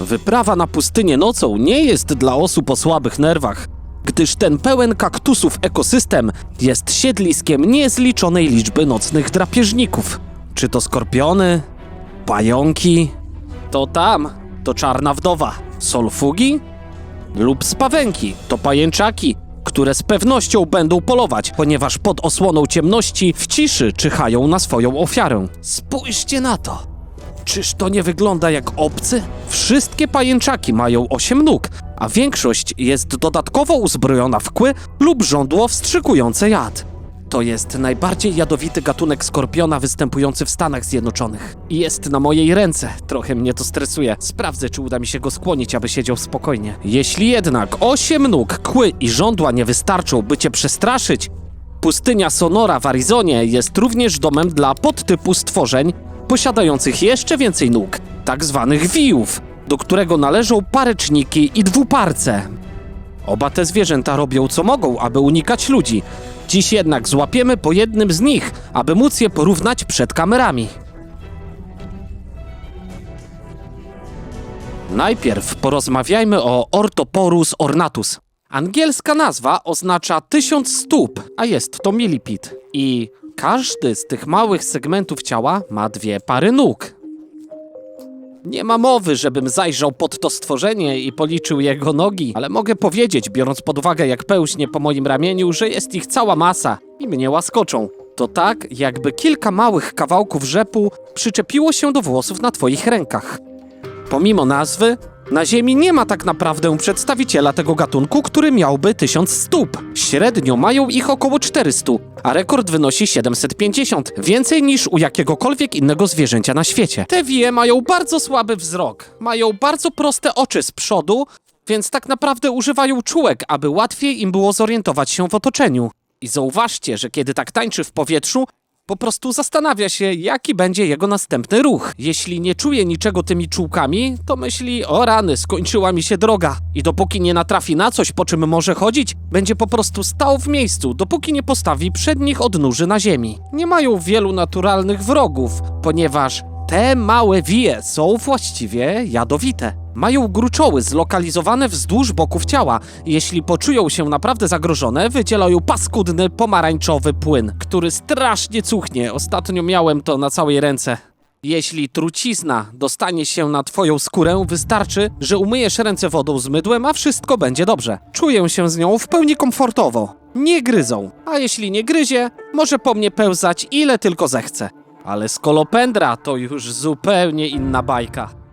Wyprawa na pustynię nocą nie jest dla osób o słabych nerwach, gdyż ten pełen kaktusów ekosystem jest siedliskiem niezliczonej liczby nocnych drapieżników. Czy to skorpiony, pająki? To tam, to czarna wdowa. Solfugi? Lub spawenki, to pajęczaki, które z pewnością będą polować, ponieważ pod osłoną ciemności w ciszy czyhają na swoją ofiarę. Spójrzcie na to! Czyż to nie wygląda jak obcy? Wszystkie pajęczaki mają 8 nóg, a większość jest dodatkowo uzbrojona w kły lub żądło wstrzykujące jad. To jest najbardziej jadowity gatunek skorpiona występujący w Stanach Zjednoczonych. I jest na mojej ręce. Trochę mnie to stresuje. Sprawdzę, czy uda mi się go skłonić, aby siedział spokojnie. Jeśli jednak 8 nóg, kły i żądła nie wystarczą, by cię przestraszyć, Pustynia Sonora w Arizonie jest również domem dla podtypu stworzeń posiadających jeszcze więcej nóg, tak zwanych wijów, do którego należą paryczniki i dwuparce. Oba te zwierzęta robią co mogą, aby unikać ludzi. Dziś jednak złapiemy po jednym z nich, aby móc je porównać przed kamerami. Najpierw porozmawiajmy o Orthoporus ornatus. Angielska nazwa oznacza tysiąc stóp, a jest to milipid. I każdy z tych małych segmentów ciała ma dwie pary nóg. Nie ma mowy, żebym zajrzał pod to stworzenie i policzył jego nogi, ale mogę powiedzieć, biorąc pod uwagę jak pełśnie po moim ramieniu, że jest ich cała masa i mnie łaskoczą. To tak, jakby kilka małych kawałków rzepu przyczepiło się do włosów na twoich rękach. Pomimo nazwy, na Ziemi nie ma tak naprawdę przedstawiciela tego gatunku, który miałby 1000 stóp. Średnio mają ich około 400, a rekord wynosi 750, więcej niż u jakiegokolwiek innego zwierzęcia na świecie. Te wije mają bardzo słaby wzrok, mają bardzo proste oczy z przodu, więc tak naprawdę używają czułek, aby łatwiej im było zorientować się w otoczeniu. I zauważcie, że kiedy tak tańczy w powietrzu, po prostu zastanawia się, jaki będzie jego następny ruch. Jeśli nie czuje niczego tymi czułkami, to myśli, o rany, skończyła mi się droga. I dopóki nie natrafi na coś, po czym może chodzić, będzie po prostu stał w miejscu, dopóki nie postawi przednich odnóży na ziemi. Nie mają wielu naturalnych wrogów, ponieważ te małe wije są właściwie jadowite. Mają gruczoły zlokalizowane wzdłuż boków ciała. Jeśli poczują się naprawdę zagrożone, wydzielają paskudny pomarańczowy płyn, który strasznie cuchnie. Ostatnio miałem to na całej ręce. Jeśli trucizna dostanie się na twoją skórę, wystarczy, że umyjesz ręce wodą z mydłem, a wszystko będzie dobrze. Czuję się z nią w pełni komfortowo. Nie gryzą. A jeśli nie gryzie, może po mnie pełzać ile tylko zechce. Ale skolopendra to już zupełnie inna bajka.